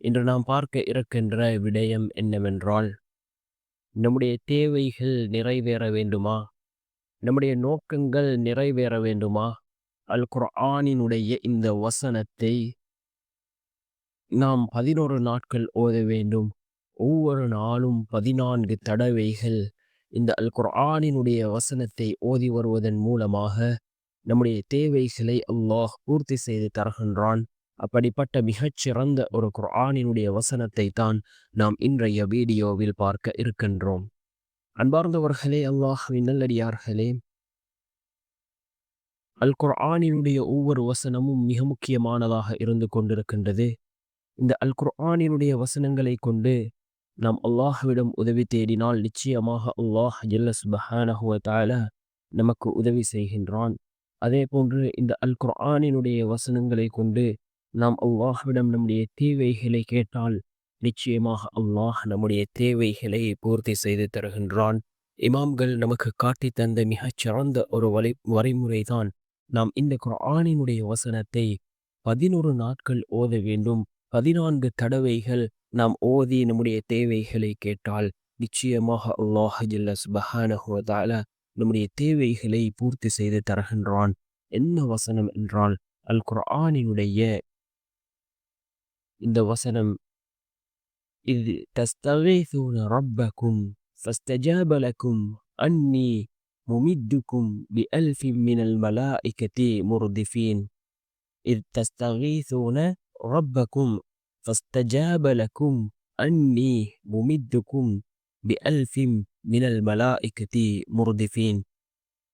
இன்று நாம் பார்க்க இருக்கின்ற விடயம் என்னவென்றால் நம்முடைய தேவைகள் நிறைவேற வேண்டுமா? நம்முடைய நோக்கங்கள் நிறைவேற வேண்டுமா? அல் குர்ஆனினுடைய இந்த வசனத்தை நாம் பதினோரு நாட்கள் ஓத வேண்டும். ஒவ்வொரு நாளும் பதினான்கு தடவைகள் இந்த அல் குர்ஆனினுடைய வசனத்தை ஓதி வருவதன் மூலமாக நம்முடைய தேவைகளை அல்லாஹ் பூர்த்தி செய்து தருகின்றான். அப்படிப்பட்ட மிகச்சிறந்த ஒரு குர்ஆனினுடைய வசனத்தை தான் நாம் இன்றைய வீடியோவில் பார்க்க இருக்கின்றோம். அன்பார்ந்தவர்களே அல்லாஹின் நல்லடியார்களே அல் குர்ஆனினுடைய ஒவ்வொரு வசனமும் மிக முக்கியமானதாக இருந்து கொண்டிருக்கின்றது. இந்த அல் குர்ஆனினுடைய வசனங்களை கொண்டு நாம் அல்லாஹ்விடம் உதவி தேடினால் நிச்சயமாக அல்லாஹ் ஜல்ல பஹானஹுவத்தால நமக்கு உதவி செய்கின்றான். அதே போன்று இந்த அல் குர்ஆனினுடைய வசனங்களை கொண்டு நாம் அல்லாஹ்விடம் நம்முடைய தேவைகளை கேட்டால் நிச்சயமாக அல்லாஹ் நம்முடைய தேவைகளை பூர்த்தி செய்து தருகின்றான். இமாம்கள் நமக்கு காட்டி தந்த மிகச் சிறந்த ஒரு வலை வரைமுறை தான் நாம் இந்த குரானினுடைய வசனத்தை பதினொரு நாட்கள் ஓத வேண்டும். பதினான்கு தடவைகள் நாம் ஓதி நம்முடைய தேவைகளை கேட்டால் நிச்சயமாக அல்லாஹ் ஜில்லஸ் சுபஹானஹுவதால நம்முடைய தேவைகளை பூர்த்தி செய்து தருகின்றான். என்ன வசனம் என்றால் அல் குர்ஆனினுடைய இந்த வசனம் இது தஸ்தகீசுன ரப்பக்கும் فاستجاب لكم أني ممدكم بألف من الملائكة مردفين إذ تستغيثون ربكم فاستجاب لكم أني ممدكم بألف من الملائكة مردفين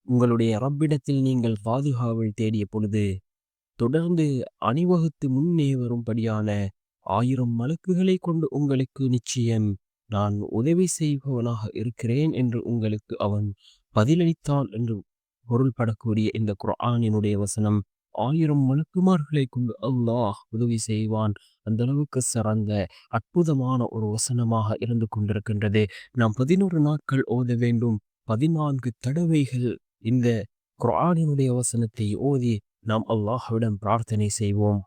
உங்களுடைய ரப்பிடத்தில் நீங்கள் பாதுகாவல் தேடிய பொழுது தொடர்ந்து அணிவகுத்து முன்னே வரும்படியான ஆயிரம் மலக்குகளை கொண்டு உங்களுக்கு நிச்சயம் நான் உதவி செய்பவனாக இருக்கிறேன் என்று உங்களுக்கு அவன் பதிலளித்தான் என்று பொருள்படக்கூடிய இந்த குரானினுடைய வசனம் ஆயிரம் மலக்குமார்களை கொண்டு அல்லாஹ் உதவி செய்வான். அந்த அளவுக்கு சிறந்த அற்புதமான ஒரு வசனமாக இருந்து கொண்டிருக்கின்றது. நாம் பதினோரு நாட்கள் ஓத வேண்டும். பதினான்கு தடவைகள் இந்த குரானினுடைய வசனத்தை ஓதி நாம் அல்லாஹ்விடம் பிரார்த்தனை செய்வோம்